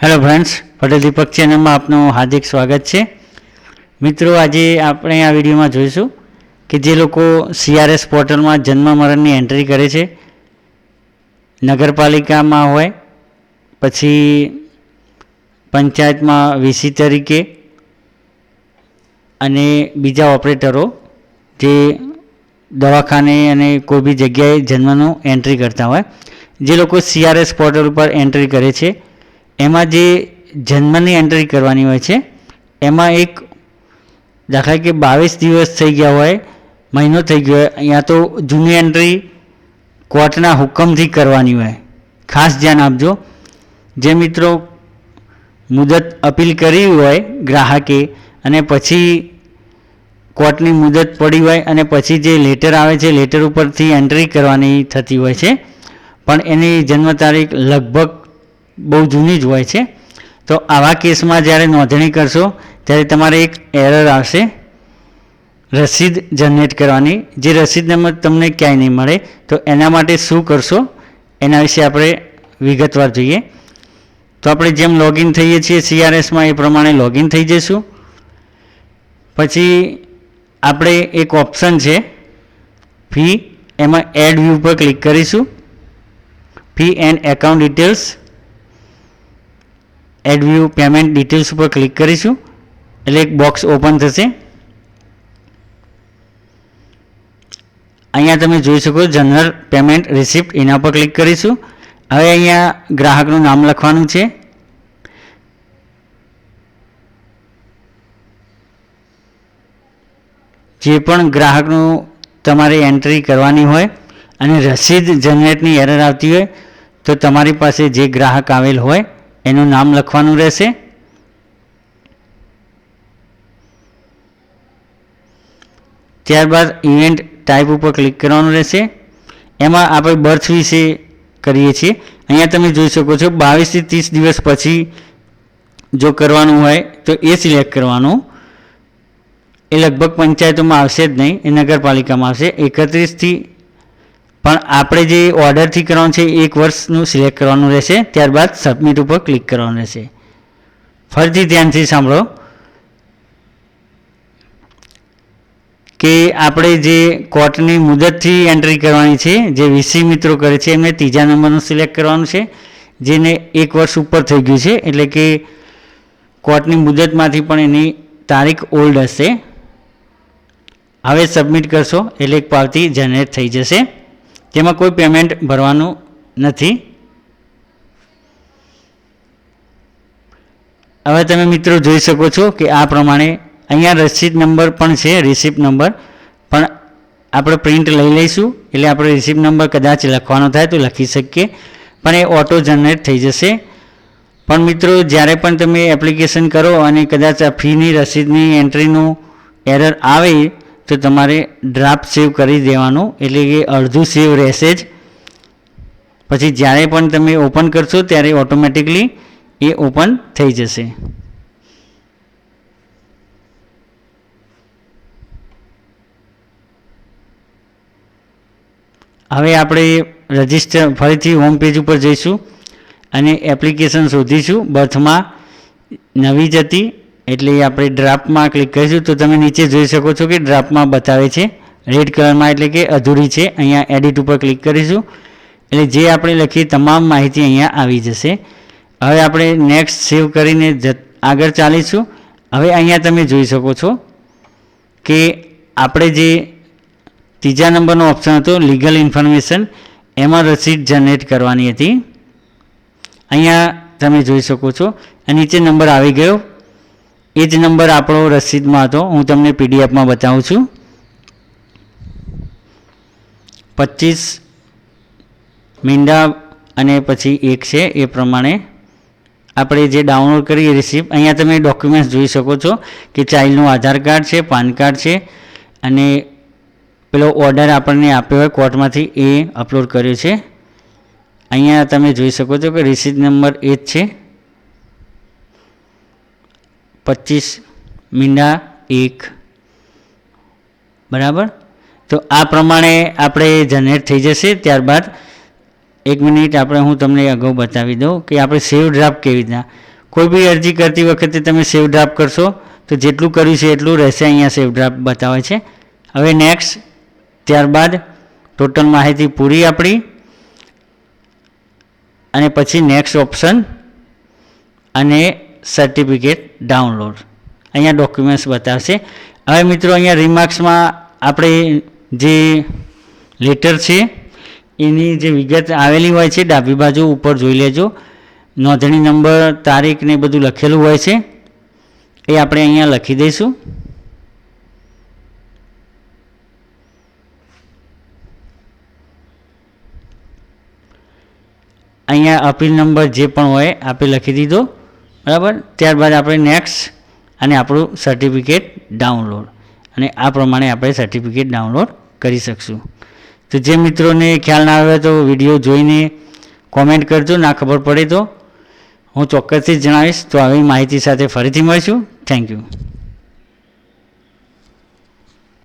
Hello friends Patel દીપક ચેનલમાં આપનું હાર્દિક સ્વાગત છે. મિત્રો, આજે આપણે આ વિડીયોમાં જોઈશું કે જે લોકો સીઆરએસ પોર્ટલમાં જન્મ મરણની એન્ટ્રી કરે છે, નગરપાલિકામાં હોય, પછી પંચાયતમાં વીસી તરીકે અને બીજા ઓપરેટરો જે દવાખાને અને કોઈ બી જગ્યાએ જન્મનું એન્ટ્રી કરતા હોય, જે લોકો સીઆરએસ પોર્ટલ ઉપર એન્ટ્રી કરે છે. એમાં જે જન્મની એન્ટ્રી કરવાની હોય છે, એમાં એક દાખલા કે બાવીસ દિવસ થઈ ગયા હોય, મહિનો થઈ ગયો હોય, અહીંયા તો જૂની એન્ટ્રી કોર્ટના હુકમથી કરવાની હોય. ખાસ ધ્યાન આપજો. જે મિત્રો મુદત અપીલ કરી હોય ગ્રાહકે અને પછી કોર્ટની મુદત પડી હોય અને પછી જે લેટર આવે છે લેટર ઉપરથી એન્ટ્રી કરવાની થતી હોય છે. પણ એની જન્મ તારીખ લગભગ બહુ જૂની જ હોય છે. તો આવા કેસમાં જ્યારે નોંધણી કરશો, ત્યારે તમારે એક એરર આવશે. રસીદ જનરેટ કરવાની. જે રસીદ નંબર તમને ક્યાંય નહીં મળે, તો એના માટે શું કરશો? એના વિશે આપણે વિગતવાર જોઈએ. તો આપણે જેમ લોગિન થઈએ છીએ સીઆરએસમાં એ પ્રમાણે લોગિન થઈ જઈશું. પછી આપણે એક ઓપ્શન છે. ફી એમાં એડ વ્યૂ પર ક્લિક કરીશું. Fee and account details add view payment details ઉપર ક્લિક કરીશું. એટલે એક બોક્સ ઓપન થશે. અહીંયા તમે જોઈ શકો જનરલ પેમેન્ટ રિસિપ્ટ એના પર ક્લિક કરીશું. હવે અહીંયા ગ્રાહકનું નામ લખવાનું છે. જે પણ ગ્રાહકનું તમારે એન્ટ્રી કરવાની હોય અને રસીદ જનરેટની એરર આવતી હોય, તો તમારી પાસે જે ગ્રાહક આવેલ હોય એનું નામ લખવાનું રહેશે? ત્યારબાદ ઇવેન્ટ ટાઈપ ઉપર ક્લિક કરવાનું રહેશે. એમાં આપણે બર્થ વિશે કરીએ છીએ. અહીંયા તમે જોઈ શકો છો બાવીસથી ત્રીસ દિવસ પછી જો કરવાનું હોય તો એ સિલેક્ટ કરવાનું. એ લગભગ પંચાયતોમાં આવશે જ નહીં, એ નગરપાલિકામાં આવશે. એકત્રીસથી પણ આપણે જે ઓર્ડરથી કરવાનું છે, એક વર્ષનું સિલેક્ટ કરવાનું રહેશે, ત્યારબાદ સબમિટ ઉપર ક્લિક કરવાનું રહેશે. ફરીથી ધ્યાનથી સાંભળો. કે આપણે જે કોર્ટની મુદતથી એન્ટ્રી કરવાની છે, જે વીસી મિત્રો કરે છે, એમને ત્રીજા નંબરનું સિલેક્ટ કરવાનું છે, જેને એક વર્ષ ઉપર થઈ ગયું છે, એટલે કે કોર્ટની મુદતમાંથી પણ એની તારીખ ઓલ્ડ હશે. હવે સબમિટ કરશો, એટલે એક પાવતી જનરેટ થઈ જશે. તેમાં કોઈ પેમેન્ટ ભરવાનું નથી. હવે તમે મિત્રો જોઈ શકો છો કે આ પ્રમાણે અહીંયા રસીદ નંબર પણ છે રિસિપ્ટ નંબર પણ આપણે પ્રિન્ટ લઈ લઈશું, એટલે આપણે રિસિપ્ટ નંબર કદાચ લખવાનો થાય તો લખી શકીએ. પણ એ ઓટો જનરેટ થઈ જશે. પણ મિત્રો, જ્યારે પણ તમે એપ્લિકેશન કરો અને કદાચ આ ફીની રસીદની એન્ટ્રીનું એરર આવે તો તમારે ડ્રાફ્ટ સેવ કરી દેવાનું, એટલે કે અડધું સેવ રહેશે જ. પછી જ્યારે પણ તમે ઓપન કરશો, ત્યારે ઓટોમેટિકલી એ ઓપન થઈ જશે. હવે આપણે રજિસ્ટર ફરીથી હોમ પેજ ઉપર જઈશું અને એપ્લિકેશન શોધીશું. બર્થમાં નવી જ હતી એટલે આપણે ડ્રાફ્ટમાં ક્લિક કરીશું તો તમે નીચે જોઈ શકો છો કે ડ્રાફ્ટમાં બતાવે છે રેડ કલરમાં એટલે કે અધૂરી છે, અહીંયા એડિટ ઉપર ક્લિક કરીશું. એટલે જે આપણે લખીએ તમામ માહિતી અહીંયા આવી જશે. હવે આપણે નેક્સ્ટ સેવ કરીને આગળ ચાલીશું. હવે અહીંયા તમે જોઈ શકો છો કે આપણે જે ત્રીજા નંબરનો ઓપ્શન હતો લીગલ ઇન્ફોર્મેશન એમાં રસીદ જનરેટ કરવાની હતી. અહીંયા તમે જોઈ શકો છો. નીચે નંબર આવી ગયો. એ જ નંબર આપણો રસીદમાં હતો. હું તમને પીડીએફમાં બતાવું છું. પચીસ મીંડા અને પછી એક છે એ પ્રમાણે આપણે જે ડાઉનલોડ કરીએ રિસિપ્ટ અહીંયા તમે ડોક્યુમેન્ટ્સ જોઈ શકો છો કે ચાઇલ્ડનું આધાર કાર્ડ છે, પાન કાર્ડ છે અને પેલો ઓર્ડર આપણને આપ્યો હોય કોર્ટમાંથી એ અપલોડ કર્યો છે. અહીંયા તમે જોઈ શકો છો કે રિસિપ્ટ નંબર એ જ છે. પચીસ, મીંડા એક. બરાબર? તો આ પ્રમાણે આપણે જનરેટ થઈ જશે. ત્યારબાદ એક મિનિટ આપણે હું તમને અગાઉ બતાવી દઉં કે આપણે સેવ ડ્રાફ્ટ કેવી રીતના. કોઈ બી અરજી કરતી વખતે તમે સેવ ડ્રાફ્ટ કરશો, તો જેટલું કર્યું છે એટલું રહેશે અહીંયા સેવ ડ્રાફ્ટ બતાવે છે. હવે નેક્સ્ટ ત્યારબાદ ટોટલ માહિતી પૂરી આપણી. અને પછી નેક્સ્ટ ઓપ્શન અને સર્ટિફિકેટ ડાઉનલોડ અહીંયા ડોક્યુમેન્ટ્સ બતાવશે. હવે મિત્રો, અહીંયા રિમાર્ક્સમાં આપણે જે લેટર છે, એની જે વિગત આવેલી હોય છે, ડાબી બાજુ ઉપર જોઈ લેજો. નોંધણી નંબર, તારીખ ને બધું લખેલું હોય છે. એ આપણે અહીંયા લખી દઈશું. અહીંયા અપીલ નંબર જે પણ હોય, આપે લખી દીધો. બરાબર? ત્યારબાદ આપણે નેક્સ્ટ અને આપણું સર્ટિફિકેટ ડાઉનલોડ અને આ પ્રમાણે આપણે સર્ટિફિકેટ ડાઉનલોડ કરી શકશું. તો જે મિત્રોને ખ્યાલ ના આવે તો વીડિયો જોઈને કોમેન્ટ કરજો, ના ખબર પડે તો હું ચોક્કસથી જણાવીશ. તો આવી માહિતી સાથે ફરીથી મળીશું. Thank you